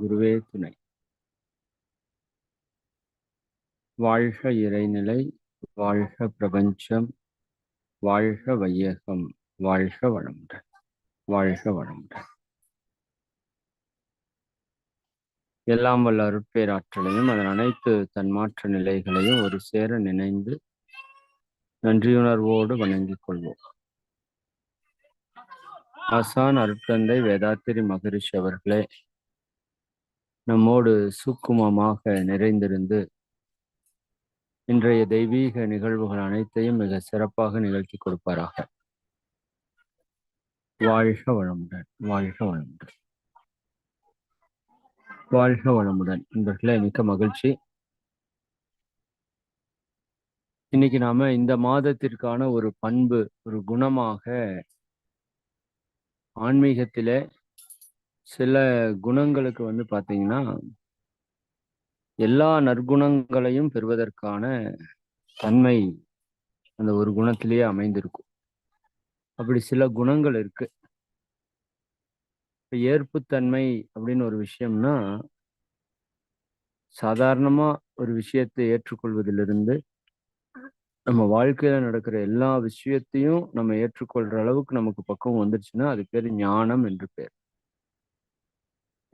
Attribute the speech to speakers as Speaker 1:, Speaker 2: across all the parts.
Speaker 1: குருவே துணை வாழ்க இறைநிலை வாழ்க பிரபஞ்சம் வாழ்க வையகம் வாழ்க வளமுடன் வாழ்க வளமுடன் எல்லாம் வல்ல அருட்பேராற்றலையும் அதன் அனைத்து தன்மாற்ற நிலைகளையும் ஒரு சேர நினைந்து நன்றியுணர்வோடு வணங்கிக் கொள்வோம் ஆசான் அருட்கந்தை வேதாத்திரி மகரிஷி அவர்களே நம்மோடு சுக்குமமாக நிறைந்திருந்து இன்றைய தெய்வீக நிகழ்வுகள் அனைத்தையும் மிக சிறப்பாக நிகழ்த்தி கொடுப்பாராக வாழ்க வளமுடன் வாழ்க வளமுடன் வாழ்க வளமுடன் என்பர்களே மிக்க மகிழ்ச்சி இன்னைக்கு நாம இந்த மாதத்திற்கான ஒரு பண்பு ஒரு குணமாக ஆன்மீகத்திலே சில குணங்களுக்கு வந்து பார்த்தீங்கன்னா எல்லா நற்குணங்களையும் பெறுவதற்கான தன்மை அந்த ஒரு குணத்திலேயே அமைந்திருக்கும் அப்படி சில குணங்கள் இருக்கு இப்போ ஏற்புத்தன்மை அப்படின்னு ஒரு விஷயம்னா சாதாரணமாக ஒரு விஷயத்தை ஏற்றுக்கொள்வதிலிருந்து நம்ம வாழ்க்கையில நடக்கிற எல்லா விஷயத்தையும் நம்ம ஏற்றுக்கொள்கிற அளவுக்கு நமக்கு பக்குவம் வந்துருச்சுன்னா அது பேர் ஞானம் என்று பேர்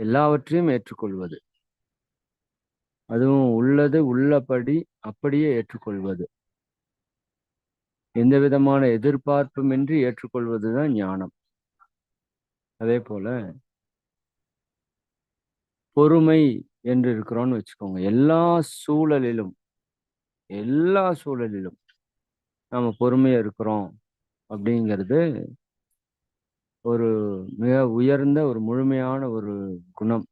Speaker 1: எல்லாவற்றையும் ஏற்றுக்கொள்வது அதுவும் உள்ளது உள்ளபடி அப்படியே ஏற்றுக்கொள்வது எந்த விதமான எதிர்பார்ப்புமின்றி ஏற்றுக்கொள்வதுதான் ஞானம் அதே போல பொறுமை என்று இருக்கிறோன்னு வச்சுக்கோங்க எல்லா சூழலிலும் எல்லா சூழலிலும் நம்ம பொறுமையா இருக்கிறோம் அப்படிங்கிறது ஒரு மிக உயர்ந்த ஒரு முழுமையான ஒரு குணம்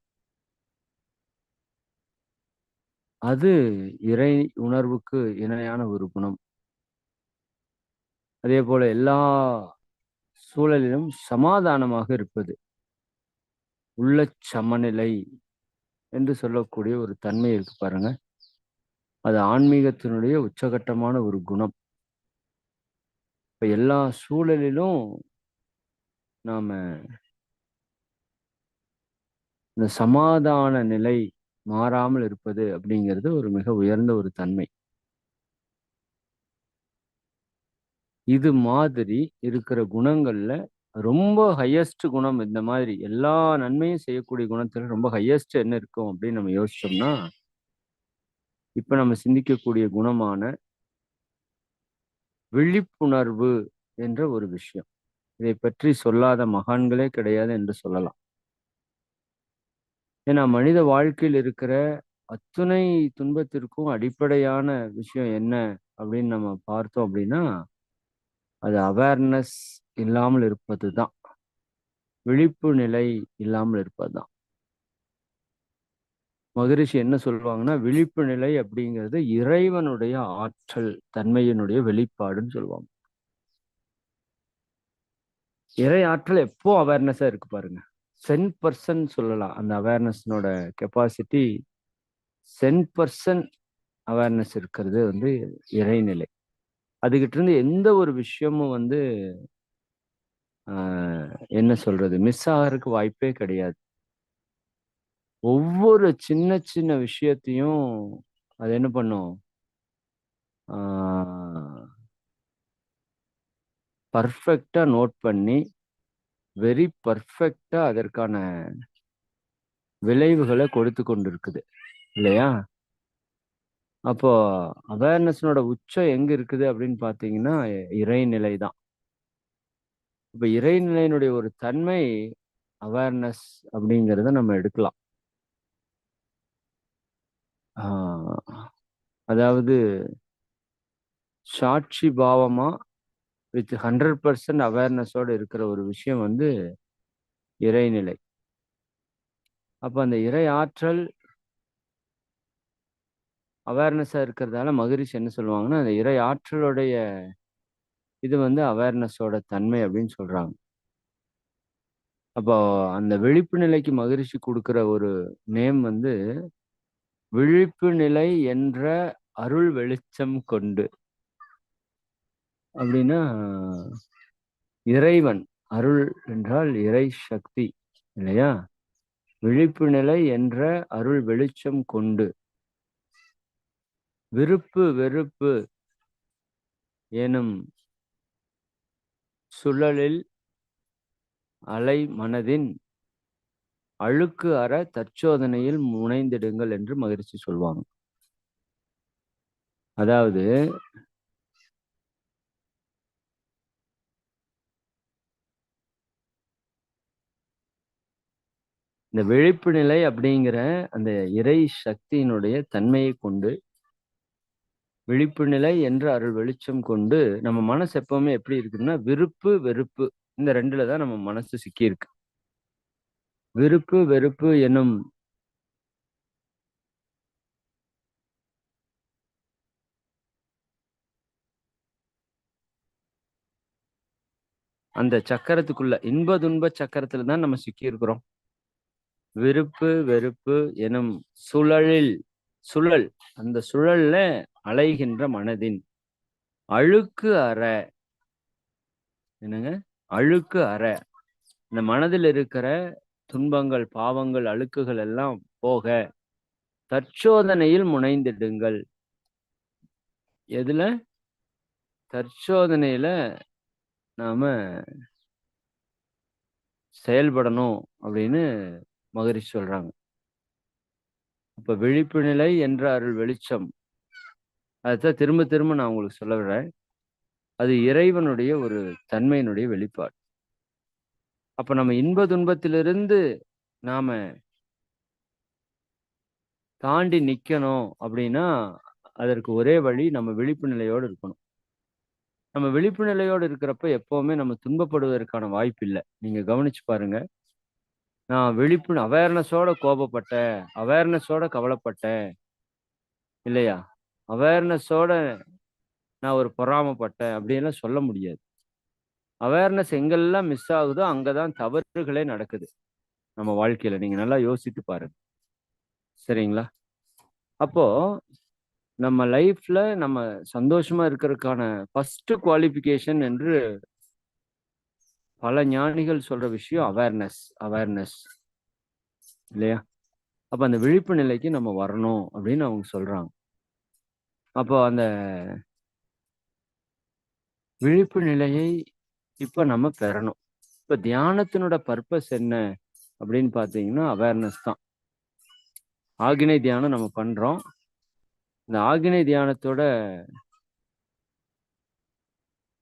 Speaker 1: அது இறை உணர்வுக்கு இணையான ஒரு குணம் அதே போல எல்லா சூழலிலும் சமாதானமாக இருப்பது உள்ள சமநிலை என்று சொல்லக்கூடிய ஒரு தன்மை இருக்கு பாருங்க அது ஆன்மீகத்தினுடைய உச்சகட்டமான ஒரு குணம் இப்ப எல்லா சூழலிலும் நாம இந்த சமாதான நிலை மாறாமல் இருப்பது அப்படிங்கிறது ஒரு மிக உயர்ந்த ஒரு தன்மை இது மாதிரி இருக்கிற குணங்கள்ல ரொம்ப ஹையஸ்ட் குணம் இந்த மாதிரி எல்லா நன்மையும் செய்யக்கூடிய குணத்துல ரொம்ப ஹையஸ்ட் என்ன இருக்கும் அப்படின்னு நம்ம யோசிச்சோம்னா இப்ப நம்ம சிந்திக்கக்கூடிய குணமான விழிப்புணர்வு என்ற ஒரு விஷயம் இதை பற்றி சொல்லாத மகான்களே கிடையாது என்று சொல்லலாம் ஏன்னா மனித வாழ்க்கையில் இருக்கிற அத்துணை துன்பத்திற்கும் அடிப்படையான விஷயம் என்ன அப்படின்னு நம்ம பார்த்தோம் அப்படின்னா அது அவேர்னஸ் இல்லாமல் இருப்பது தான் விழிப்பு நிலை இல்லாமல் இருப்பது தான் மகரிஷி என்ன சொல்லுவாங்கன்னா விழிப்பு நிலை அப்படிங்கிறது இறைவனுடைய ஆற்றல் தன்மையினுடைய வெளிப்பாடுன்னு சொல்லுவாங்க இறை ஆற்றல் எப்போ அவேர்னஸா இருக்கு பாருங்க சென் பர்சன் சொல்லலாம் அந்த அவேர்னஸ்னோட கெப்பாசிட்டி சென் பர்சன் அவேர்னஸ் இருக்கிறது வந்து இறைநிலை அதுகிட்ட இருந்து எந்த ஒரு விஷயமும் வந்து என்ன சொல்றது மிஸ் ஆகிறதுக்கு வாய்ப்பே கிடையாது ஒவ்வொரு சின்ன சின்ன விஷயத்தையும் அது என்ன பண்ணும் பர்ஃபெக்டாக நோட் பண்ணி வெரி பர்ஃபெக்டாக அதற்கான விளைவுகளை கொடுத்து கொண்டு இருக்குது இல்லையா அப்போ அவேர்னஸ்னோட உச்சம் எங்க இருக்குது அப்படின்னு பார்த்தீங்கன்னா இறைநிலை தான் இப்போ இறைநிலையினுடைய ஒரு தன்மை அவேர்னஸ் அப்படிங்கிறத நம்ம எடுக்கலாம் அதாவது சாட்சி பாவமாக வித் ஹண்ட்ரட் பர்சன்ட் அவேர்னஸோடு இருக்கிற ஒரு விஷயம் வந்து இறைநிலை அப்போ அந்த இறை ஆற்றல் அவேர்னஸாக இருக்கிறதால மகிழ்ச்சி என்ன சொல்லுவாங்கன்னா அந்த இறை ஆற்றலுடைய இது வந்து அவேர்னஸோட தன்மை அப்படின்னு சொல்கிறாங்க அப்போ அந்த விழிப்பு நிலைக்கு மகிழ்ச்சி கொடுக்குற ஒரு நேம் வந்து விழிப்பு நிலை என்ற அருள் வெளிச்சம் கொண்டு அப்படின்னா இறைவன் அருள் என்றால் இறை சக்தி இல்லையா விழிப்பு நிலை என்ற அருள் வெளிச்சம் கொண்டு விருப்பு வெறுப்பு எனும் சுழலில் அலை மனதின் அழுக்கு அற தற்சோதனையில் முனைந்திடுங்கள் என்று மகிழ்ச்சி சொல்வாங்க அதாவது இந்த விழிப்பு நிலை அப்படிங்கிற அந்த இறை சக்தியினுடைய தன்மையை கொண்டு விழிப்பு நிலை என்ற அருள் வெளிச்சம் கொண்டு நம்ம மனசு எப்பவுமே எப்படி இருக்குன்னா விருப்பு வெறுப்பு இந்த ரெண்டுல தான் நம்ம மனசு சிக்கியிருக்கு விருப்பு வெறுப்பு என்னும் அந்த சக்கரத்துக்குள்ள இன்ப துன்ப சக்கரத்துல தான் நம்ம சிக்கி இருக்கிறோம் விருப்பு வெறுப்பு எனும் சுழலில் சுழல் அந்த சுழல்ல அலைகின்ற மனதின் அழுக்கு அற என்னங்க அழுக்கு அற இந்த மனதில் இருக்கிற துன்பங்கள் பாவங்கள் அழுக்குகள் எல்லாம் போக தற்சோதனையில் முனைந்திடுங்கள் எதுல தற்சோதனையில நாம செயல்படணும் அப்படின்னு மகரிஷி சொல்றாங்க அப்ப விழிப்பு நிலை என்ற அருள் வெளிச்சம் அதைத்தான் திரும்ப திரும்ப நான் உங்களுக்கு சொல்ல விடுறேன் அது இறைவனுடைய ஒரு தன்மையினுடைய வெளிப்பாடு அப்ப நம்ம இன்ப துன்பத்திலிருந்து நாம தாண்டி நிக்கணும் அப்படின்னா அதற்கு ஒரே வழி நம்ம விழிப்பு நிலையோடு இருக்கணும் நம்ம விழிப்பு நிலையோடு இருக்கிறப்ப எப்பவுமே நம்ம துன்பப்படுவதற்கான வாய்ப்பு இல்லை நீங்க கவனிச்சு பாருங்க நான் விழிப்பு அவேர்னஸோட கோபப்பட்ட அவேர்னஸோட கவலைப்பட்டேன் இல்லையா அவேர்னஸோட நான் ஒரு பொறாமப்பட்டேன் அப்படின்லாம் சொல்ல முடியாது அவேர்னஸ் எங்கெல்லாம் மிஸ் ஆகுதோ அங்கதான் தவறுகளே நடக்குது நம்ம வாழ்க்கையில நீங்க நல்லா யோசித்து பாருங்க சரிங்களா அப்போ நம்ம லைஃப்ல நம்ம சந்தோஷமா இருக்கிறதுக்கான ஃபர்ஸ்ட் குவாலிஃபிகேஷன் என்று பல ஞானிகள் சொல்ற விஷயம் அவேர்னஸ் அவேர்னஸ் இல்லையா அப்ப அந்த விழிப்பு நிலைக்கு நம்ம வரணும் அப்படின்னு அவங்க சொல்றாங்க அப்போ அந்த விழிப்பு நிலையை இப்ப நம்ம பெறணும் இப்ப தியானத்தினோட பர்பஸ் என்ன அப்படின்னு பார்த்தீங்கன்னா அவேர்னஸ் தான் ஆகினை தியானம் நம்ம பண்றோம் இந்த ஆகினை தியானத்தோட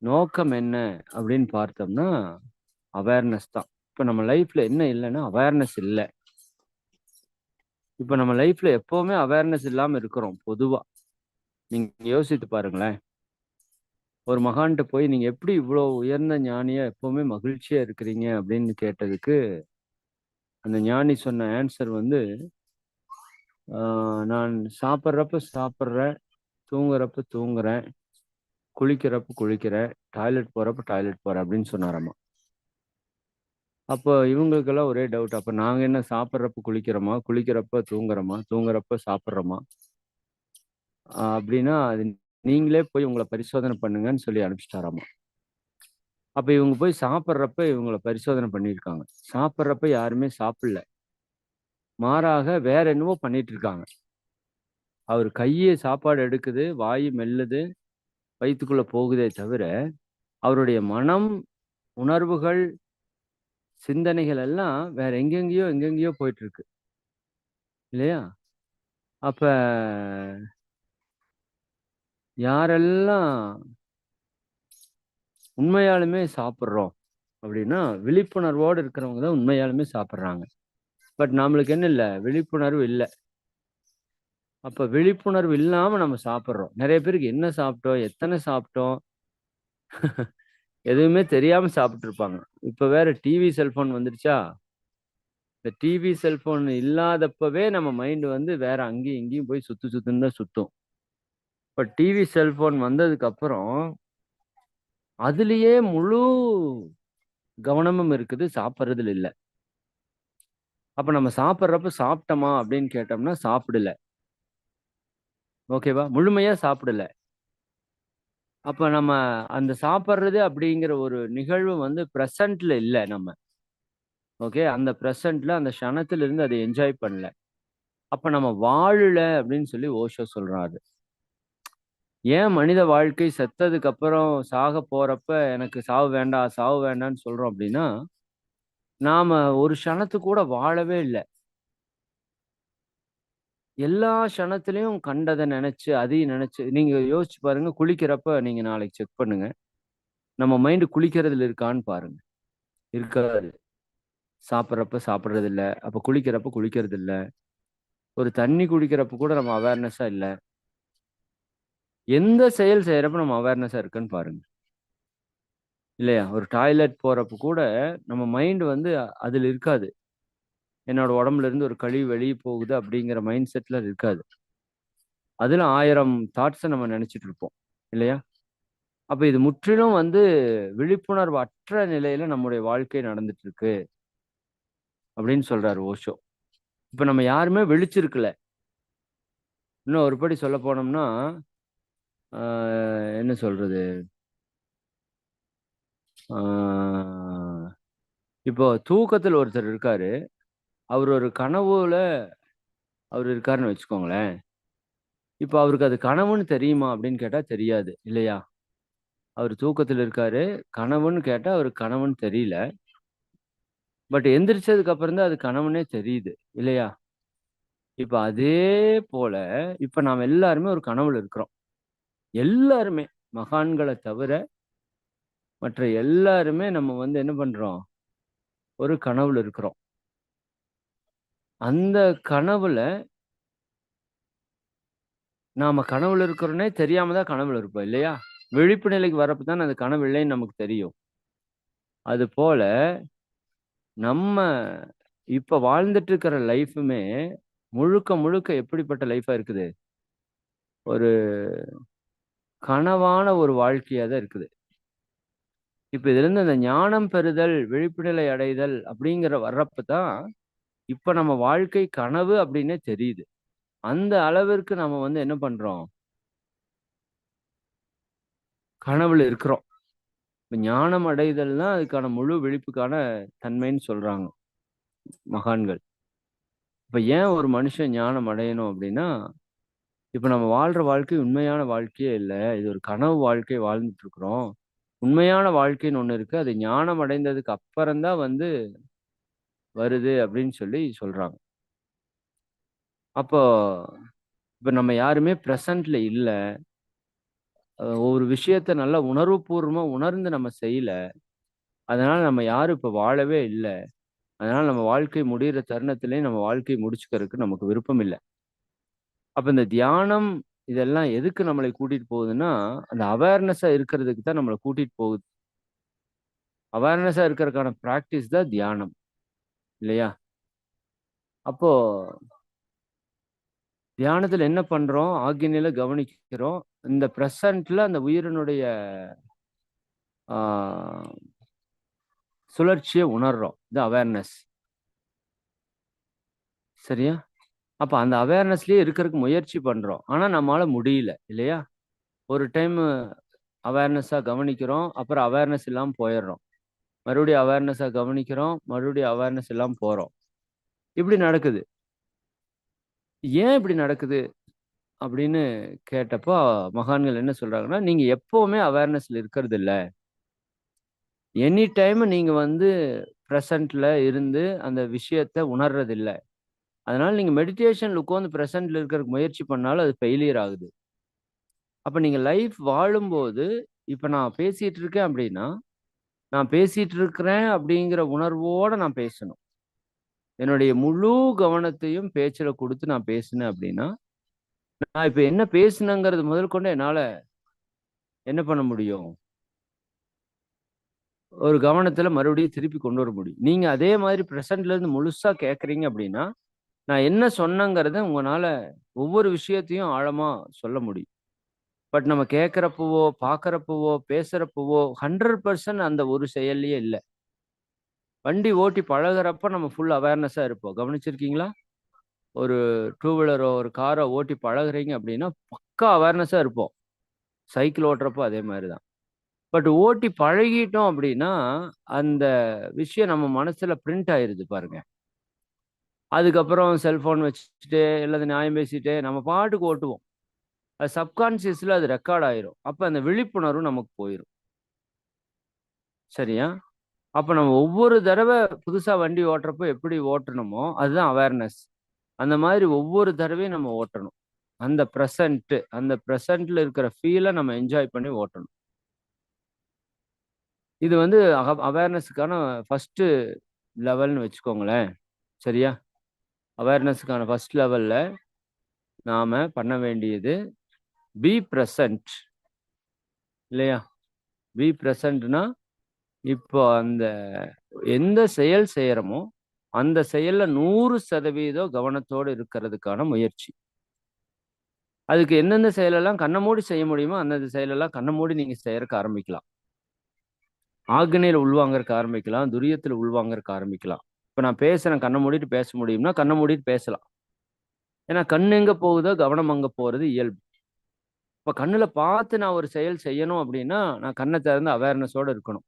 Speaker 1: நோக்கம் என்ன அப்படின்னு பார்த்தோம்னா அவேர்னஸ் தான் இப்போ நம்ம லைஃப்ல என்ன இல்லைன்னா அவேர்னஸ் இல்லை இப்போ நம்ம லைஃப்ல எப்பவுமே அவேர்னஸ் இல்லாமல் இருக்கிறோம் பொதுவாக நீங்க யோசித்து பாருங்களேன் ஒரு மகான்கிட்ட போய் நீங்க எப்படி இவ்வளோ உயர்ந்த ஞானியா எப்பவுமே மகிழ்ச்சியா இருக்கிறீங்க அப்படின்னு கேட்டதுக்கு அந்த ஞானி சொன்ன ஆன்சர் வந்து நான் சாப்பிட்றப்ப சாப்பிட்றேன் தூங்குறப்ப தூங்குறேன் குளிக்கிறப்ப குளிக்கிற டாய்லெட் போகிறப்ப டாய்லெட் போகிறேன் அப்படின்னு சொன்னாராம்மா அப்போ இவங்களுக்கெல்லாம் ஒரே டவுட் அப்போ நாங்கள் என்ன சாப்பிட்றப்ப குளிக்கிறோமா குளிக்கிறப்ப தூங்குறோமா தூங்குறப்ப சாப்பிட்றோமா அப்படின்னா அது நீங்களே போய் உங்களை பரிசோதனை பண்ணுங்கன்னு சொல்லி அனுப்பிச்சிட்டாராமா அப்போ இவங்க போய் சாப்பிட்றப்ப இவங்களை பரிசோதனை பண்ணியிருக்காங்க சாப்பிட்றப்ப யாருமே சாப்பிடல மாறாக வேற என்னவோ பண்ணிட்டு இருக்காங்க அவர் கையை சாப்பாடு எடுக்குது வாய் மெல்லுது வைத்துக்குள்ள போகுதே தவிர அவருடைய மனம் உணர்வுகள் சிந்தனைகள் எல்லாம் வேற எங்கெங்கேயோ எங்கெங்கேயோ போயிட்டு இருக்கு இல்லையா அப்ப யாரெல்லாம் உண்மையாலுமே சாப்பிட்றோம் அப்படின்னா விழிப்புணர்வோடு இருக்கிறவங்க தான் உண்மையாலுமே சாப்பிட்றாங்க பட் நம்மளுக்கு என்ன இல்லை விழிப்புணர்வு இல்லை அப்போ விழிப்புணர்வு இல்லாமல் நம்ம சாப்பிட்றோம் நிறைய பேருக்கு என்ன சாப்பிட்டோம் எத்தனை சாப்பிட்டோம் எதுவுமே தெரியாமல் சாப்பிட்ருப்பாங்க இப்போ வேற டிவி செல்ஃபோன் வந்துடுச்சா இந்த டிவி செல்ஃபோன் இல்லாதப்பவே நம்ம மைண்டு வந்து வேற அங்கேயும் இங்கேயும் போய் சுத்து சுத்துன்னு தான் சுத்தும் இப்போ டிவி செல்ஃபோன் வந்ததுக்கு அப்புறம் அதுலேயே முழு கவனமும் இருக்குது சாப்பிட்றதுல இல்லை அப்போ நம்ம சாப்பிட்றப்ப சாப்பிட்டோமா அப்படின்னு கேட்டோம்னா சாப்பிடல ஓகேவா முழுமையா சாப்பிடல அப்ப நம்ம அந்த சாப்பிட்றது அப்படிங்கிற ஒரு நிகழ்வு வந்து ப்ரெசண்ட்ல இல்லை நம்ம ஓகே அந்த ப்ரெசண்ட்ல அந்த க்ஷணத்துல இருந்து அதை என்ஜாய் பண்ணல அப்ப நம்ம வாழல அப்படின்னு சொல்லி ஓஷோ சொல்றாரு ஏன் மனித வாழ்க்கை செத்ததுக்கு அப்புறம் சாக போறப்ப எனக்கு சாவு வேண்டாம் சாவு வேண்டாம்னு சொல்றோம் அப்படின்னா நாம ஒரு க்ஷணத்து கூட வாழவே இல்லை எல்லா க்ஷணத்துலயும் கண்டதை நினைச்சு அதையும் நினைச்சு நீங்க யோசிச்சு பாருங்க குளிக்கிறப்ப நீங்க நாளைக்கு செக் பண்ணுங்க நம்ம மைண்டு குளிக்கிறதுல இருக்கான்னு பாருங்க இருக்காது சாப்பிட்றப்ப சாப்பிட்றது இல்லை அப்போ குளிக்கிறப்ப குளிக்கிறது இல்லை ஒரு தண்ணி குடிக்கிறப்ப கூட நம்ம அவேர்னஸா இல்லை எந்த செயல் செய்கிறப்ப நம்ம அவேர்னஸா இருக்குன்னு பாருங்க இல்லையா ஒரு டாய்லெட் போறப்ப கூட நம்ம மைண்ட் வந்து அதில் இருக்காது என்னோட உடம்புல இருந்து ஒரு கழிவு வெளியே போகுது அப்படிங்கிற மைண்ட் செட்ல இருக்காது அதுல ஆயிரம் தாட்ஸை நம்ம நினைச்சிட்டு இருப்போம் இல்லையா அப்ப இது முற்றிலும் வந்து விழிப்புணர்வு அற்ற நிலையில நம்முடைய வாழ்க்கை நடந்துட்டு இருக்கு அப்படின்னு சொல்றாரு ஓஷோ இப்ப நம்ம யாருமே வெளிச்சிருக்கல இன்னும் ஒரு படி சொல்ல போனோம்னா என்ன சொல்றது இப்போ தூக்கத்தில் ஒருத்தர் இருக்காரு அவர் ஒரு கனவுல அவர் இருக்காருன்னு வச்சுக்கோங்களேன் இப்போ அவருக்கு அது கனவுன்னு தெரியுமா அப்படின்னு கேட்டால் தெரியாது இல்லையா அவர் தூக்கத்தில் இருக்காரு கனவுன்னு கேட்டால் அவருக்கு கனவுன்னு தெரியல பட் எந்திரிச்சதுக்கு அப்புறம் தான் அது கனவுனே தெரியுது இல்லையா இப்போ அதே போல இப்போ நாம் எல்லாருமே ஒரு கனவுல இருக்கிறோம் எல்லாருமே மகான்களை தவிர மற்ற எல்லாருமே நம்ம வந்து என்ன பண்றோம் ஒரு கனவுல இருக்கிறோம் அந்த கனவுல நாம கனவுல இருக்கிறோன்னே தெரியாம தான் கனவுல இருப்போம் இல்லையா விழிப்பு நிலைக்கு வரப்ப தான் அந்த கனவு இல்லைன்னு நமக்கு தெரியும் அது போல நம்ம இப்ப வாழ்ந்துட்டு இருக்கிற லைஃபுமே முழுக்க முழுக்க எப்படிப்பட்ட லைஃபா இருக்குது ஒரு கனவான ஒரு வாழ்க்கையா தான் இருக்குது இப்ப இதுல இருந்து அந்த ஞானம் பெறுதல் விழிப்புணர்வு அடைதல் அப்படிங்கிற வர்றப்ப தான் இப்ப நம்ம வாழ்க்கை கனவு அப்படின்னே தெரியுது அந்த அளவிற்கு நம்ம வந்து என்ன பண்றோம் கனவுல இருக்கிறோம் இப்ப ஞானம் அடைதல் தான் அதுக்கான முழு விழிப்புக்கான தன்மைன்னு சொல்றாங்க மகான்கள் இப்ப ஏன் ஒரு மனுஷன் ஞானம் அடையணும் அப்படின்னா இப்ப நம்ம வாழ்ற வாழ்க்கை உண்மையான வாழ்க்கையே இல்லை இது ஒரு கனவு வாழ்க்கை வாழ்ந்துட்டு இருக்கிறோம் உண்மையான வாழ்க்கைன்னு ஒன்று இருக்கு அது ஞானம் அடைந்ததுக்கு அப்புறம்தான் வந்து வருது அப்படின்னு சொல்லி சொல்றாங்க அப்போ இப்போ நம்ம யாருமே ப்ரெசண்டில் இல்லை ஒரு விஷயத்த நல்லா பூர்வமா உணர்ந்து நம்ம செய்யல அதனால நம்ம யாரும் இப்போ வாழவே இல்லை அதனால நம்ம வாழ்க்கை முடிகிற தருணத்திலேயே நம்ம வாழ்க்கை முடிச்சுக்கிறதுக்கு நமக்கு விருப்பம் இல்லை அப்போ இந்த தியானம் இதெல்லாம் எதுக்கு நம்மளை கூட்டிட்டு போகுதுன்னா அந்த அவேர்னஸா இருக்கிறதுக்கு தான் நம்மளை கூட்டிட்டு போகுது அவேர்னஸா இருக்கிறதுக்கான ப்ராக்டிஸ் தான் தியானம் இல்லையா அப்போ தியானத்துல என்ன பண்றோம் ஆக்னில கவனிக்கிறோம் இந்த பிரசன்ட்ல அந்த உயிரினுடைய சுழற்சியை உணர்றோம் இது அவேர்னஸ் சரியா அப்போ அந்த அவேர்னஸ்லயே இருக்கிறதுக்கு முயற்சி பண்றோம் ஆனால் நம்மளால முடியல இல்லையா ஒரு டைம் அவேர்னஸாக கவனிக்கிறோம் அப்புறம் அவேர்னஸ் இல்லாமல் போயிடுறோம் மறுபடியும் அவேர்னஸாக கவனிக்கிறோம் மறுபடியும் அவேர்னஸ் எல்லாம் போகிறோம் இப்படி நடக்குது ஏன் இப்படி நடக்குது அப்படின்னு கேட்டப்போ மகான்கள் என்ன சொல்கிறாங்கன்னா நீங்கள் எப்போவுமே அவேர்னஸில் இருக்கிறது இல்லை எனி டைம் நீங்கள் வந்து ப்ரெசண்டில் இருந்து அந்த விஷயத்தை உணர்றதில்லை அதனால் நீங்கள் மெடிடேஷனில் உட்காந்து ப்ரெசண்டில் இருக்கிறதுக்கு முயற்சி பண்ணாலும் அது ஃபெயிலியர் ஆகுது அப்போ நீங்கள் லைஃப் வாழும்போது இப்போ நான் பேசிகிட்டு இருக்கேன் அப்படின்னா நான் பேசிட்டு இருக்கிறேன் அப்படிங்கிற உணர்வோட நான் பேசணும் என்னுடைய முழு கவனத்தையும் பேச்சில் கொடுத்து நான் பேசினேன் அப்படின்னா நான் இப்போ என்ன பேசுனேங்கிறது முதல் கொண்டு என்னால் என்ன பண்ண முடியும் ஒரு கவனத்தில் மறுபடியும் திருப்பி கொண்டு வர முடியும் நீங்கள் அதே மாதிரி ப்ரெசண்ட்லேருந்து முழுசாக கேட்குறீங்க அப்படின்னா நான் என்ன சொன்னங்கிறத உங்களால் ஒவ்வொரு விஷயத்தையும் ஆழமாக சொல்ல முடியும் பட் நம்ம கேட்குறப்பவோ பார்க்குறப்பவோ பேசுகிறப்பவோ ஹண்ட்ரட் பர்சன்ட் அந்த ஒரு செயல்லையே இல்லை வண்டி ஓட்டி பழகிறப்ப நம்ம ஃபுல் அவேர்னஸாக இருப்போம் கவனிச்சிருக்கீங்களா ஒரு டூ வீலரோ ஒரு காரோ ஓட்டி பழகிறீங்க அப்படின்னா பக்கா அவேர்னஸாக இருப்போம் சைக்கிள் ஓட்டுறப்போ அதே மாதிரி தான் பட் ஓட்டி பழகிட்டோம் அப்படின்னா அந்த விஷயம் நம்ம மனசில் பிரிண்ட் ஆயிடுது பாருங்க அதுக்கப்புறம் செல்ஃபோன் வச்சுட்டு எல்லாத்தையும் நியாயம் பேசிட்டு நம்ம பாட்டுக்கு ஓட்டுவோம் அது சப்கான்சியஸில் அது ரெக்கார்ட் ஆயிரும் அப்போ அந்த விழிப்புணர்வு நமக்கு போயிடும் சரியா அப்போ நம்ம ஒவ்வொரு தடவை புதுசாக வண்டி ஓட்டுறப்போ எப்படி ஓட்டணுமோ அதுதான் அவேர்னஸ் அந்த மாதிரி ஒவ்வொரு தடவையும் நம்ம ஓட்டணும் அந்த ப்ரெசண்ட்டு அந்த ப்ரெசண்டில் இருக்கிற ஃபீலை நம்ம என்ஜாய் பண்ணி ஓட்டணும் இது வந்து அவேர்னஸுக்கான ஃபஸ்ட்டு லெவல்னு வச்சுக்கோங்களேன் சரியா அவேர்னஸுக்கான ஃபஸ்ட் லெவலில் நாம் பண்ண வேண்டியது பி ப்ரெசன்ட் இல்லையா பி ப்ரெசன்ட்னா இப்போ அந்த எந்த செயல் செய்கிறோமோ அந்த செயலில் நூறு சதவீதம் கவனத்தோடு இருக்கிறதுக்கான முயற்சி அதுக்கு எந்தெந்த செயலெல்லாம் கண்ணை மூடி செய்ய முடியுமோ அந்தந்த செயலெல்லாம் கண்ணை மூடி நீங்கள் செய்யறதுக்கு ஆரம்பிக்கலாம் ஆக்னையில் உள்வாங்கறக்கு ஆரம்பிக்கலாம் துரியத்தில் உள்வாங்கறக்கு ஆரம்பிக்கலாம் இப்போ நான் பேசுகிறேன் கண்ணை மூடிட்டு பேச முடியும்னா கண்ணை மூடிட்டு பேசலாம் ஏன்னா கண் எங்கே போகுதோ கவனம் அங்கே போகிறது இயல்பு இப்போ கண்ணில் பார்த்து நான் ஒரு செயல் செய்யணும் அப்படின்னா நான் கண்ணை திறந்து அவேர்னஸோடு இருக்கணும்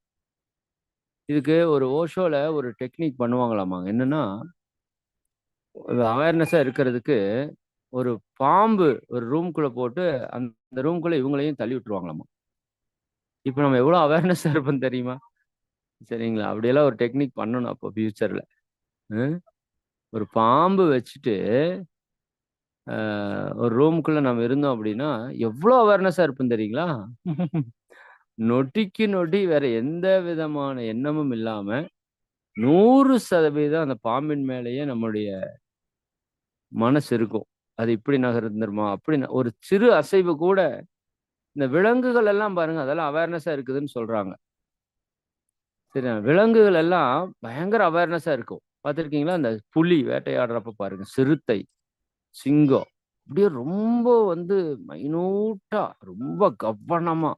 Speaker 1: இதுக்கு ஒரு ஓஷோவில் ஒரு டெக்னிக் பண்ணுவாங்களாமாங்க என்னென்னா அவேர்னஸாக இருக்கிறதுக்கு ஒரு பாம்பு ஒரு ரூம்குள்ளே போட்டு அந்த ரூம்குள்ளே இவங்களையும் தள்ளி விட்டுருவாங்களாமா இப்போ நம்ம எவ்வளோ அவேர்னஸாக இருப்போம் தெரியுமா சரிங்களா அப்படியெல்லாம் ஒரு டெக்னிக் பண்ணணும் அப்போ ஃபியூச்சரில் ஒரு பாம்பு வச்சுட்டு ஒரு ரூமுக்குள்ள நம்ம இருந்தோம் அப்படின்னா எவ்வளோ அவேர்னஸா இருப்போம் தெரியுங்களா நொட்டிக்கு நொடி வேற எந்த விதமான எண்ணமும் இல்லாம நூறு சதவீதம் அந்த பாம்பின் மேலேயே நம்மளுடைய மனசு இருக்கும் அது இப்படி நகர்ந்துருமா அப்படி ஒரு சிறு அசைவு கூட இந்த விலங்குகள் எல்லாம் பாருங்க அதெல்லாம் அவேர்னஸா இருக்குதுன்னு சொல்றாங்க சரியா விலங்குகள் எல்லாம் பயங்கர அவேர்னஸா இருக்கும் பார்த்துருக்கீங்களா அந்த புலி வேட்டையாடுறப்ப பாருங்க சிறுத்தை சிங்கம் அப்படியே ரொம்ப வந்து மைனூட்டா ரொம்ப கவனமா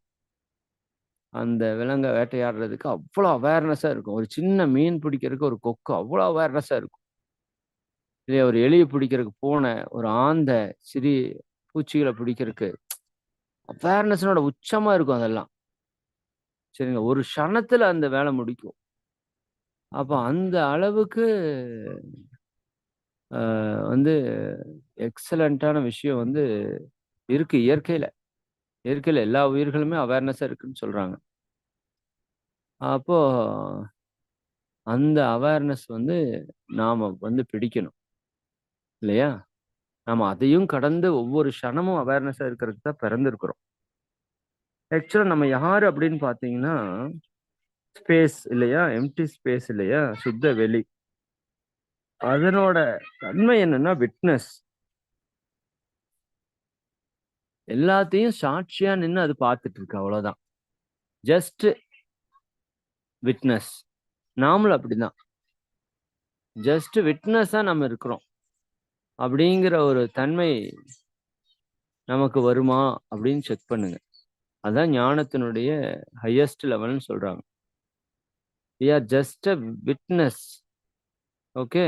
Speaker 1: அந்த விலங்கை வேட்டையாடுறதுக்கு அவ்வளோ அவேர்னஸா இருக்கும் ஒரு சின்ன மீன் பிடிக்கிறதுக்கு ஒரு கொக்கு அவ்வளோ அவேர்னஸா இருக்கும் இதே ஒரு எலியை பிடிக்கிறதுக்கு போன ஒரு ஆந்த சிறி பூச்சிகளை பிடிக்கிறதுக்கு அவேர்னஸ்னோட உச்சமா இருக்கும் அதெல்லாம் சரிங்க ஒரு க்ஷணத்துல அந்த வேலை முடிக்கும் அப்போ அந்த அளவுக்கு வந்து எக்ஸலண்ட்டான விஷயம் வந்து இருக்கு இயற்கையில் இயற்கையில் எல்லா உயிர்களுமே அவேர்னஸ் இருக்குன்னு சொல்கிறாங்க அப்போ அந்த அவேர்னஸ் வந்து நாம் வந்து பிடிக்கணும் இல்லையா நாம் அதையும் கடந்து ஒவ்வொரு க்ஷணமும் அவேர்னஸாக இருக்கிறதுக்கு தான் பிறந்திருக்கிறோம் ஆக்சுவலாக நம்ம யார் அப்படின்னு பார்த்தீங்கன்னா ஸ்பேஸ் இல்லையா எம்டி ஸ்பேஸ் இல்லையா சுத்த வெளி அதனோட தன்மை என்னன்னா விட்னஸ் எல்லாத்தையும் சாட்சியா நின்று அது பார்த்துட்டு இருக்கு அவ்வளவுதான் ஜஸ்ட் விட்னஸ் நாமளும் அப்படிதான் ஜஸ்ட் விட்னஸா நம்ம இருக்கிறோம் அப்படிங்கிற ஒரு தன்மை நமக்கு வருமா அப்படின்னு செக் பண்ணுங்க அதான் ஞானத்தினுடைய ஹையஸ்ட் லெவல்னு சொல்றாங்க we are just a witness okay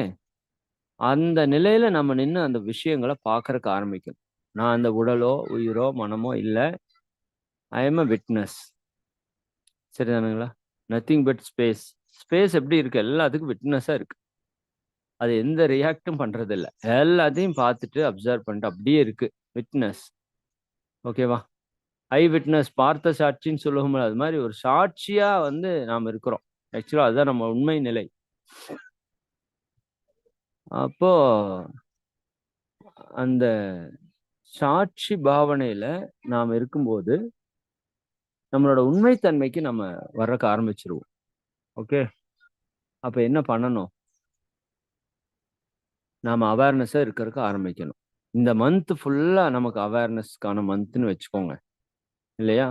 Speaker 1: அந்த நிலையில நம்ம நின்று அந்த விஷயங்களை பார்க்கறக்கு ஆரம்பிக்கும் நான் அந்த உடலோ உயிரோ மனமோ இல்லை ஐ எம் அ விட்னஸ் சரிதானுங்களா நத்திங் பட் ஸ்பேஸ் ஸ்பேஸ் எப்படி இருக்கு எல்லாத்துக்கும் விட்னஸாக இருக்கு அது எந்த ரியாக்டும் இல்லை எல்லாத்தையும் பார்த்துட்டு அப்சர்வ் பண்ணிட்டு அப்படியே இருக்கு விட்னஸ் ஓகேவா ஐ விட்னஸ் பார்த்த சாட்சின்னு சொல்லுவோம்ல அது மாதிரி ஒரு சாட்சியாக வந்து நாம் இருக்கிறோம் ஆக்சுவலாக அதுதான் நம்ம உண்மை நிலை அப்போ அந்த சாட்சி பாவனையில நாம் இருக்கும்போது நம்மளோட உண்மைத்தன்மைக்கு நம்ம வர்றக்க ஆரம்பிச்சிருவோம் ஓகே அப்ப என்ன பண்ணணும் நாம அவேர்னஸாக இருக்கிறதுக்கு ஆரம்பிக்கணும் இந்த மந்த் ஃபுல்லா நமக்கு அவேர்னஸ்க்கான மந்த்னு வச்சுக்கோங்க இல்லையா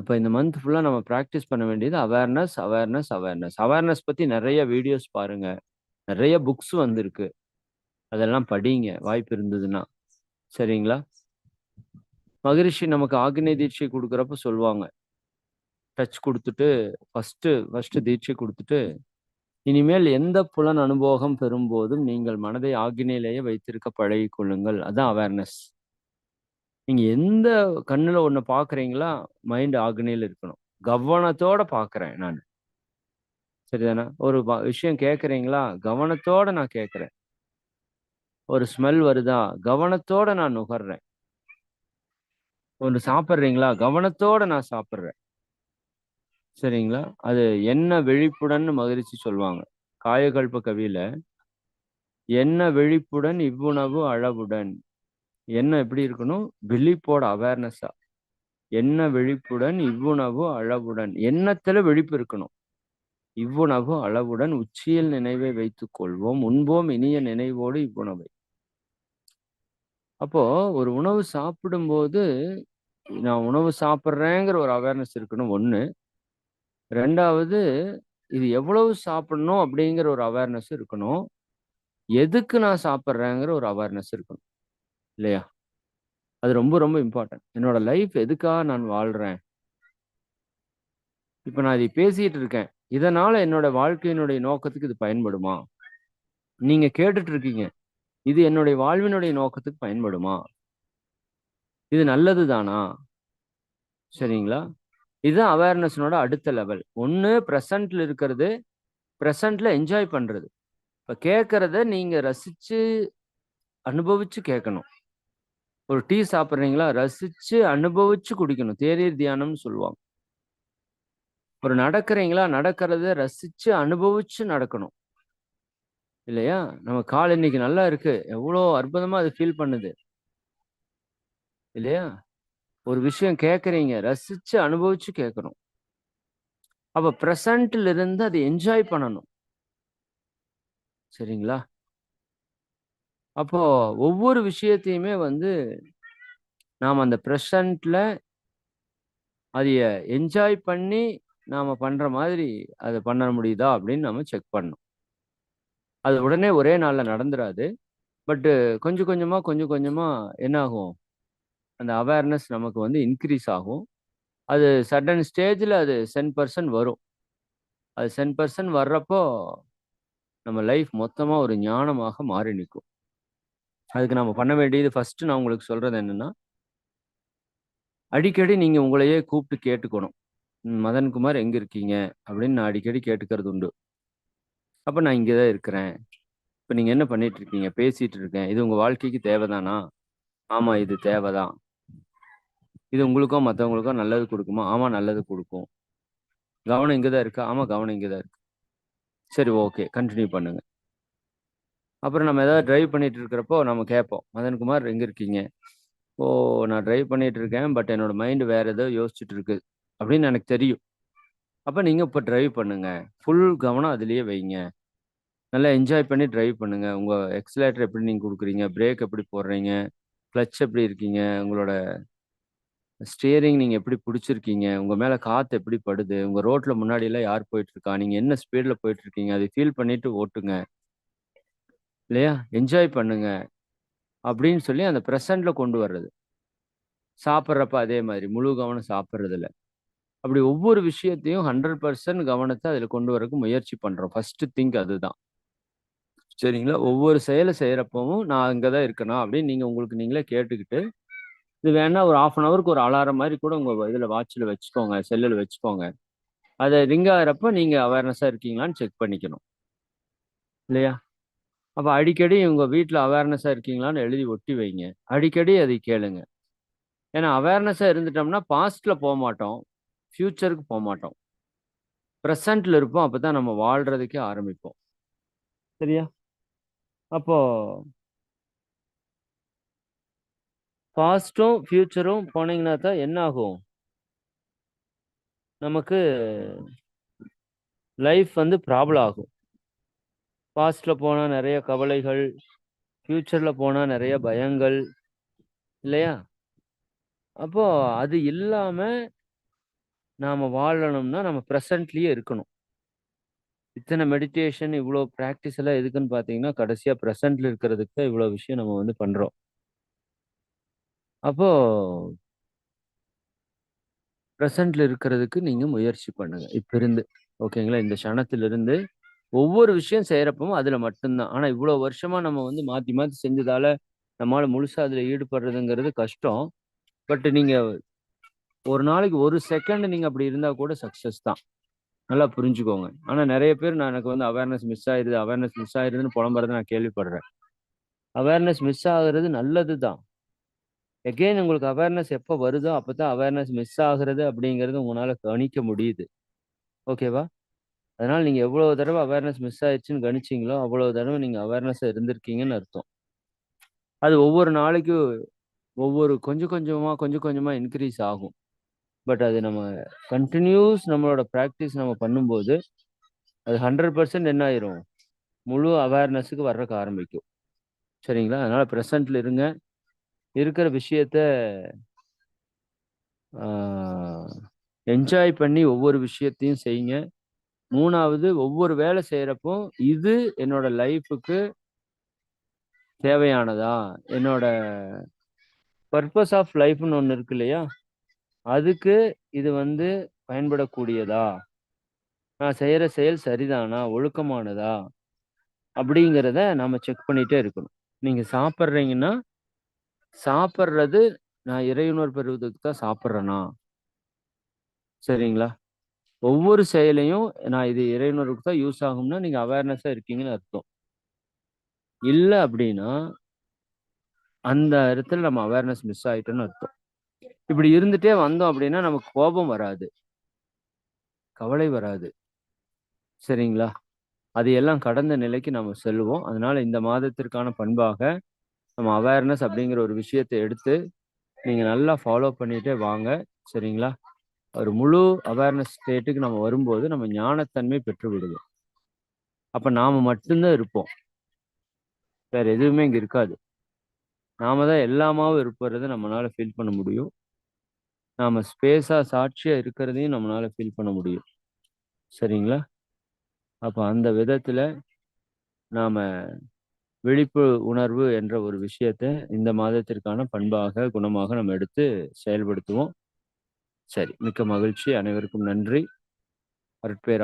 Speaker 1: இப்போ இந்த மந்த் ஃபுல்லாக நம்ம ப்ராக்டிஸ் பண்ண வேண்டியது அவேர்னஸ் அவேர்னஸ் அவேர்னஸ் அவேர்னஸ் பற்றி நிறைய வீடியோஸ் பாருங்கள் நிறைய புக்ஸ் வந்திருக்கு அதெல்லாம் படிங்க வாய்ப்பு இருந்ததுன்னா சரிங்களா மகரிஷி நமக்கு ஆக்னே தீட்சை கொடுக்குறப்ப சொல்லுவாங்க டச் கொடுத்துட்டு ஃபஸ்ட்டு ஃபஸ்ட்டு தீட்சை கொடுத்துட்டு இனிமேல் எந்த புலன் அனுபவம் பெறும்போதும் நீங்கள் மனதை ஆக்னேலேயே வைத்திருக்க பழகி கொள்ளுங்கள் அதான் அவேர்னஸ் நீங்க எந்த கண்ணுல ஒண்ணு பாக்குறீங்களா மைண்ட் ஆக்னியில இருக்கணும் கவனத்தோட பாக்குறேன் நான் சரிதானா ஒரு விஷயம் கேட்குறீங்களா கவனத்தோட நான் கேட்குறேன் ஒரு ஸ்மெல் வருதா கவனத்தோட நான் நுகர்றேன் ஒன்று சாப்பிட்றீங்களா கவனத்தோட நான் சாப்பிட்றேன் சரிங்களா அது என்ன விழிப்புடன் மகிழ்ச்சி சொல்லுவாங்க காயகல்ப கவியில என்ன விழிப்புடன் இவ்வுணவு அழவுடன் என்ன எப்படி இருக்கணும் விழிப்போட அவேர்னஸா என்ன விழிப்புடன் இவ்வுணவு அளவுடன் எண்ணத்துல விழிப்பு இருக்கணும் இவ்வுணவு அளவுடன் உச்சியில் நினைவை வைத்துக் கொள்வோம் உண்போம் இனிய நினைவோடு இவ்வுணவை அப்போ ஒரு உணவு சாப்பிடும்போது நான் உணவு சாப்பிட்றேங்கிற ஒரு அவேர்னஸ் இருக்கணும் ஒண்ணு ரெண்டாவது இது எவ்வளவு சாப்பிடணும் அப்படிங்கிற ஒரு அவேர்னஸ் இருக்கணும் எதுக்கு நான் சாப்பிட்றேங்கிற ஒரு அவேர்னஸ் இருக்கணும் இல்லையா அது ரொம்ப ரொம்ப இம்பார்ட்டன்ட் என்னோட லைஃப் எதுக்காக நான் வாழ்கிறேன் இப்போ நான் இதை பேசிகிட்டு இருக்கேன் இதனால் என்னோட வாழ்க்கையினுடைய நோக்கத்துக்கு இது பயன்படுமா நீங்கள் கேட்டுட்டு இருக்கீங்க இது என்னுடைய வாழ்வினுடைய நோக்கத்துக்கு பயன்படுமா இது நல்லது தானா சரிங்களா இதுதான் அவேர்னஸ்னோட அடுத்த லெவல் ஒன்று ப்ரெசண்டில் இருக்கிறது ப்ரெசண்டில் என்ஜாய் பண்ணுறது இப்போ கேட்குறத நீங்கள் ரசித்து அனுபவித்து கேட்கணும் ஒரு டீ சாப்பிட்றீங்களா ரசிச்சு அனுபவிச்சு குடிக்கணும் தேநீர் தியானம்னு சொல்லுவாங்க ஒரு நடக்கிறீங்களா நடக்கிறத ரசிச்சு அனுபவிச்சு நடக்கணும் இல்லையா நம்ம கால் இன்னைக்கு நல்லா இருக்கு எவ்வளோ அற்புதமா அது ஃபீல் பண்ணுது இல்லையா ஒரு விஷயம் கேட்குறீங்க ரசிச்சு அனுபவிச்சு கேட்கணும் அப்போ ப்ரெசண்ட்ல இருந்து அதை என்ஜாய் பண்ணணும் சரிங்களா அப்போ ஒவ்வொரு விஷயத்தையுமே வந்து நாம் அந்த ப்ரெசண்ட்ல அதைய என்ஜாய் பண்ணி நாம் பண்ணுற மாதிரி அதை பண்ண முடியுதா அப்படின்னு நம்ம செக் பண்ணணும் அது உடனே ஒரே நாளில் நடந்துடாது பட்டு கொஞ்சம் கொஞ்சமாக கொஞ்சம் கொஞ்சமாக என்னாகும் அந்த அவேர்னஸ் நமக்கு வந்து இன்க்ரீஸ் ஆகும் அது சடன் ஸ்டேஜில் அது சென் பர்சன்ட் வரும் அது சென் பர்சன்ட் வர்றப்போ நம்ம லைஃப் மொத்தமாக ஒரு ஞானமாக மாறி நிற்கும் அதுக்கு நம்ம பண்ண வேண்டியது ஃபஸ்ட்டு நான் உங்களுக்கு சொல்கிறது என்னென்னா அடிக்கடி நீங்கள் உங்களையே கூப்பிட்டு கேட்டுக்கணும் மதன்குமார் எங்கே இருக்கீங்க அப்படின்னு நான் அடிக்கடி கேட்டுக்கிறது உண்டு அப்போ நான் இங்கே தான் இருக்கிறேன் இப்போ நீங்கள் என்ன பண்ணிட்டு இருக்கீங்க பேசிகிட்டு இருக்கேன் இது உங்கள் வாழ்க்கைக்கு தேவைதானா ஆமாம் இது தேவைதான் இது உங்களுக்கோ மற்றவங்களுக்கோ நல்லது கொடுக்குமா ஆமாம் நல்லது கொடுக்கும் கவனம் இங்கே தான் இருக்கா ஆமாம் கவனம் இங்கே தான் இருக்கு சரி ஓகே கண்டினியூ பண்ணுங்கள் அப்புறம் நம்ம ஏதாவது டிரைவ் பண்ணிட்டு இருக்கிறப்போ நம்ம கேட்போம் மதன்குமார் எங்க இருக்கீங்க ஓ நான் டிரைவ் பண்ணிட்டு இருக்கேன் பட் என்னோட மைண்டு வேற ஏதோ யோசிச்சுட்டு இருக்கு அப்படின்னு எனக்கு தெரியும் அப்போ நீங்கள் இப்போ டிரைவ் பண்ணுங்க ஃபுல் கவனம் அதுலேயே வைங்க நல்லா என்ஜாய் பண்ணி டிரைவ் பண்ணுங்க உங்கள் எக்ஸலேட்டர் எப்படி நீங்கள் கொடுக்குறீங்க பிரேக் எப்படி போடுறீங்க கிளச் எப்படி இருக்கீங்க உங்களோட ஸ்டியரிங் நீங்கள் எப்படி பிடிச்சிருக்கீங்க உங்கள் மேலே காற்று எப்படி படுது உங்கள் ரோட்டில் முன்னாடியெல்லாம் யார் போயிட்டுருக்கா நீங்கள் என்ன ஸ்பீடில் போயிட்டுருக்கீங்க அதை ஃபீல் பண்ணிவிட்டு ஓட்டுங்க இல்லையா என்ஜாய் பண்ணுங்க அப்படின்னு சொல்லி அந்த ப்ரெசண்டில் கொண்டு வர்றது சாப்பிட்றப்ப அதே மாதிரி முழு கவனம் சாப்பிட்றதுல அப்படி ஒவ்வொரு விஷயத்தையும் ஹண்ட்ரட் பர்சன்ட் கவனத்தை அதில் கொண்டு வரக்கு முயற்சி பண்ணுறோம் ஃபஸ்ட்டு திங்க் அதுதான் சரிங்களா ஒவ்வொரு செயலை செய்கிறப்பவும் நான் அங்கே தான் இருக்கணும் அப்படின்னு நீங்கள் உங்களுக்கு நீங்களே கேட்டுக்கிட்டு இது வேணால் ஒரு ஆஃப் அன் ஹவருக்கு ஒரு அலாரம் மாதிரி கூட உங்கள் இதில் வாட்சில் வச்சுக்கோங்க செல்லில் வச்சுக்கோங்க அதை ரிங் ஆகிறப்ப நீங்கள் அவேர்னஸாக இருக்கீங்களான்னு செக் பண்ணிக்கணும் இல்லையா அப்போ அடிக்கடி இவங்க வீட்டில் அவேர்னஸாக இருக்கீங்களான்னு எழுதி ஒட்டி வைங்க அடிக்கடி அதை கேளுங்க ஏன்னா அவேர்னஸாக இருந்துட்டோம்னா பாஸ்டில் போக மாட்டோம் ஃப்யூச்சருக்கு போக மாட்டோம் ப்ரெசண்டில் இருப்போம் அப்போ தான் நம்ம வாழ்கிறதுக்கே ஆரம்பிப்போம் சரியா அப்போ பாஸ்ட்டும் ஃப்யூச்சரும் போனீங்கன்னா தான் என்ன ஆகும் நமக்கு லைஃப் வந்து ப்ராப்ளம் ஆகும் பாஸ்டில் போனால் நிறைய கவலைகள் ஃப்யூச்சரில் போனால் நிறைய பயங்கள் இல்லையா அப்போ அது இல்லாமல் நாம் வாழணும்னா நம்ம ப்ரெசன்ட்லேயே இருக்கணும் இத்தனை மெடிடேஷன் இவ்வளோ ப்ராக்டிஸ் எல்லாம் எதுக்குன்னு பார்த்தீங்கன்னா கடைசியாக ப்ரெசண்டில் இருக்கிறதுக்கு தான் இவ்வளோ விஷயம் நம்ம வந்து பண்ணுறோம் அப்போ ப்ரெசண்டில் இருக்கிறதுக்கு நீங்கள் முயற்சி பண்ணுங்க இப்போ இருந்து ஓகேங்களா இந்த க்ஷணத்திலிருந்து ஒவ்வொரு விஷயம் செய்கிறப்பவும் அதில் மட்டும்தான் ஆனால் இவ்வளோ வருஷமாக நம்ம வந்து மாற்றி மாற்றி செஞ்சதால நம்மளால் முழுசாக அதில் ஈடுபடுறதுங்கிறது கஷ்டம் பட் நீங்கள் ஒரு நாளைக்கு ஒரு செகண்ட் நீங்கள் அப்படி இருந்தால் கூட சக்ஸஸ் தான் நல்லா புரிஞ்சுக்கோங்க ஆனால் நிறைய பேர் நான் எனக்கு வந்து அவேர்னஸ் மிஸ் ஆயிருது அவேர்னஸ் மிஸ் ஆயிருதுன்னு புலம்புறத நான் கேள்விப்படுறேன் அவேர்னஸ் மிஸ் ஆகுறது நல்லது தான் எகெயின் உங்களுக்கு அவேர்னஸ் எப்போ வருதோ அப்போ தான் அவேர்னஸ் மிஸ் ஆகுறது அப்படிங்கிறது உங்களால் கணிக்க முடியுது ஓகேவா அதனால் நீங்கள் எவ்வளோ தடவை அவேர்னஸ் மிஸ் ஆயிடுச்சுன்னு கணிச்சிங்களோ அவ்வளோ தடவை நீங்கள் அவேர்னஸாக இருந்திருக்கீங்கன்னு அர்த்தம் அது ஒவ்வொரு நாளைக்கும் ஒவ்வொரு கொஞ்சம் கொஞ்சமாக கொஞ்சம் கொஞ்சமாக இன்க்ரீஸ் ஆகும் பட் அது நம்ம கண்டினியூஸ் நம்மளோட ப்ராக்டிஸ் நம்ம பண்ணும்போது அது ஹண்ட்ரட் பர்சன்ட் என்ன ஆயிரும் முழு அவேர்னஸுக்கு வர்றதுக்கு ஆரம்பிக்கும் சரிங்களா அதனால் ப்ரெசண்டில் இருங்க இருக்கிற விஷயத்த என்ஜாய் பண்ணி ஒவ்வொரு விஷயத்தையும் செய்யுங்க மூணாவது ஒவ்வொரு வேலை செய்யறப்போ இது என்னோட லைஃபுக்கு தேவையானதா என்னோட பர்பஸ் ஆஃப் லைஃப்னு ஒன்று இருக்கு இல்லையா அதுக்கு இது வந்து பயன்படக்கூடியதா நான் செய்கிற செயல் சரிதானா ஒழுக்கமானதா அப்படிங்கிறத நாம செக் பண்ணிகிட்டே இருக்கணும் நீங்கள் சாப்பிட்றீங்கன்னா சாப்பிட்றது நான் இறையுணர் பெறுவதற்கு தான் சாப்பிட்றேனா சரிங்களா ஒவ்வொரு செயலையும் நான் இது இறைவனருக்கு தான் யூஸ் ஆகும்னா நீங்க அவேர்னஸா இருக்கீங்கன்னு அர்த்தம் இல்லை அப்படின்னா அந்த இடத்துல நம்ம அவேர்னஸ் மிஸ் ஆயிட்டோம்னு அர்த்தம் இப்படி இருந்துட்டே வந்தோம் அப்படின்னா நமக்கு கோபம் வராது கவலை வராது சரிங்களா அது எல்லாம் கடந்த நிலைக்கு நம்ம செல்வோம் அதனால இந்த மாதத்திற்கான பண்பாக நம்ம அவேர்னஸ் அப்படிங்கிற ஒரு விஷயத்தை எடுத்து நீங்க நல்லா ஃபாலோ பண்ணிகிட்டே வாங்க சரிங்களா ஒரு முழு அவேர்னஸ் ஸ்டேட்டுக்கு நம்ம வரும்போது நம்ம ஞானத்தன்மை பெற்று விடுது அப்போ நாம மட்டும்தான் இருப்போம் வேற எதுவுமே இங்க இருக்காது நாம தான் எல்லாமாவும் இருப்பதை நம்மளால ஃபீல் பண்ண முடியும் நாம ஸ்பேஸா சாட்சியா இருக்கிறதையும் நம்மளால ஃபீல் பண்ண முடியும் சரிங்களா அப்போ அந்த விதத்துல நாம விழிப்பு உணர்வு என்ற ஒரு விஷயத்தை இந்த மாதத்திற்கான பண்பாக குணமாக நம்ம எடுத்து செயல்படுத்துவோம் சரி மிக்க மகிழ்ச்சி அனைவருக்கும் நன்றி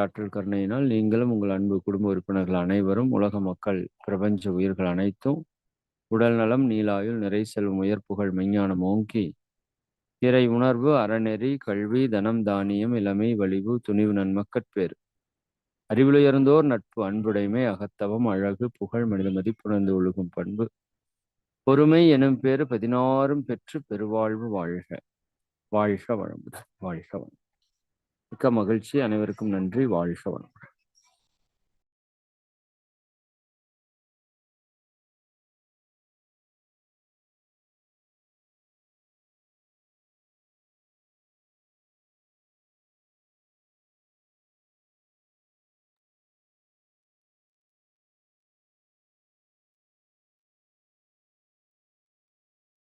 Speaker 1: ஆற்றல் கருணையினால் நீங்களும் உங்கள் அன்பு குடும்ப உறுப்பினர்கள் அனைவரும் உலக மக்கள் பிரபஞ்ச உயிர்கள் அனைத்தும் உடல் நலம் நீலாயுள் நிறை செல்வம் உயர் புகழ் மெஞ்ஞானம் ஓங்கி இறை உணர்வு அறநெறி கல்வி தனம் தானியம் இளமை வலிவு துணிவு நன்மக்கட்பேர் அறிவிலுயர்ந்தோர் நட்பு அன்புடைமை அகத்தவம் அழகு புகழ் மனித மதிப்புணர்ந்து ஒழுகும் பண்பு பொறுமை எனும் பேறு பதினாறும் பெற்று பெருவாழ்வு வாழ்க வாழ்க வளமுடன் வாழ்க வளம் மிக்க மகிழ்ச்சி அனைவருக்கும் நன்றி வாழ்க வளமுடன்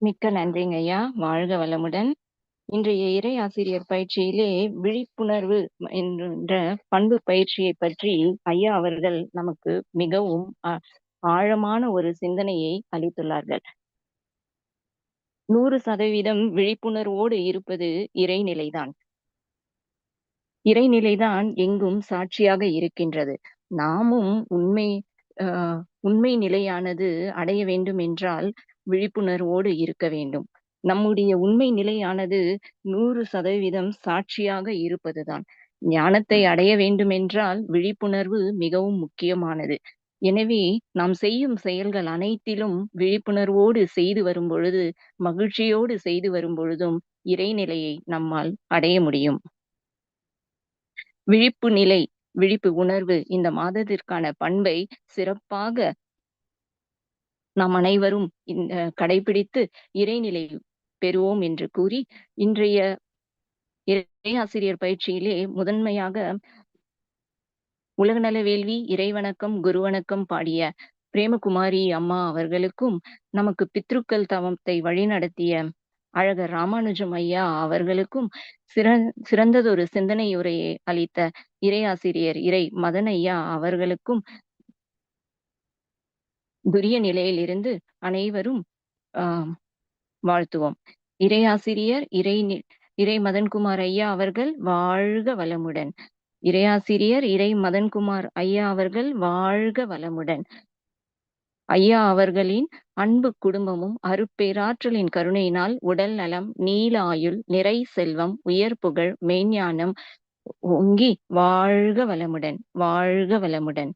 Speaker 1: மிக்க நன்றிங்க ஐயா வாழ்க வளமுடன் இன்றைய இறை ஆசிரியர் பயிற்சியிலே விழிப்புணர்வு என்ற பண்பு பயிற்சியை பற்றி ஐயா அவர்கள் நமக்கு மிகவும் ஆழமான ஒரு சிந்தனையை அளித்துள்ளார்கள் நூறு சதவீதம் விழிப்புணர்வோடு இருப்பது இறைநிலைதான் இறைநிலைதான் எங்கும் சாட்சியாக இருக்கின்றது நாமும் உண்மை உண்மை நிலையானது அடைய வேண்டும் என்றால் விழிப்புணர்வோடு இருக்க வேண்டும் நம்முடைய உண்மை நிலையானது நூறு சதவீதம் சாட்சியாக இருப்பதுதான் ஞானத்தை அடைய வேண்டுமென்றால் விழிப்புணர்வு மிகவும் முக்கியமானது எனவே நாம் செய்யும் செயல்கள் அனைத்திலும் விழிப்புணர்வோடு செய்து வரும் பொழுது மகிழ்ச்சியோடு செய்து வரும் பொழுதும் இறைநிலையை நம்மால் அடைய முடியும் விழிப்பு நிலை விழிப்பு உணர்வு இந்த மாதத்திற்கான பண்பை சிறப்பாக நாம் அனைவரும் கடைபிடித்து இறைநிலை பெறுவோம் என்று கூறி இன்றைய இறையாசிரியர் பயிற்சியிலே முதன்மையாக உலகநல வேள்வி இறைவணக்கம் குருவணக்கம் பாடிய பிரேமகுமாரி அம்மா அவர்களுக்கும் நமக்கு பித்ருக்கள் தவத்தை வழிநடத்திய அழகர் ராமானுஜம் ஐயா அவர்களுக்கும் சிறந்ததொரு சிறந்ததொரு சிந்தனையுரையை அளித்த இறையாசிரியர் இறை மதன் ஐயா அவர்களுக்கும் துரிய நிலையிலிருந்து அனைவரும் ஆஹ் வாழ்த்துவோம் இறையாசிரியர் இறை இறை மதன்குமார் ஐயா அவர்கள் வாழ்க வளமுடன் இறையாசிரியர் இறை மதன்குமார் ஐயா அவர்கள் வாழ்க வளமுடன் ஐயா அவர்களின் அன்பு குடும்பமும் அருப்பேராற்றலின் கருணையினால் உடல் நலம் நீல ஆயுள் நிறை செல்வம் உயர் புகழ் மெய்ஞானம் ஒங்கி வாழ்க வளமுடன் வாழ்க வளமுடன்